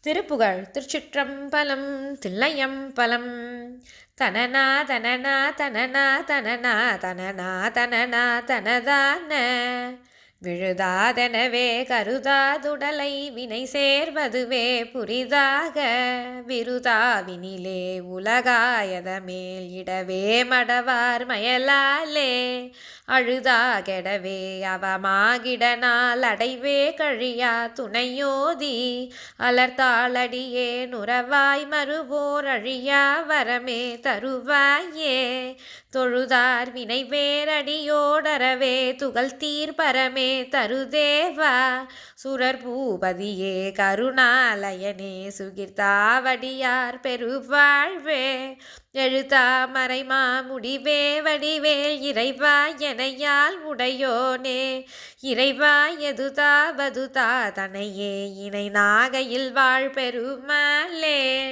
திருப்புகழ் திருச்சிற்றம்பலம் தில்லையம்பலம். தனனா தனனா தனனா தனனா தனனா தனனா தனதான. விழுதாதெனவே கருதாதுடலை வினை சேர்வதுவே புரிதாக. விருதாவினிலே உலகாயத மேல் இடவே மடவார் மயலாலே. அழுதா கெடவே அவமாகிடனால் அடைவே கழியா துணையோதி. அலர்த்தாளடியே நுறவாய் மறுவோர் அழியா வரமே தருவாயே. தொழுதார் வினை வேரடியோடரவே துகள் தீர்ப்பரமே தருதேவா. சுரர் பூபதியே கருணாலயனே சுகிர்த்தாவடியார் பெருவாழ்வே. எழுத்தா மறைமா முடிவே வடிவேல் இறைவா எனையால் உடையோனே. இறைவா எதுதா வதுதா தனையே இணை நாகையில் வாழ் பெருமாளே.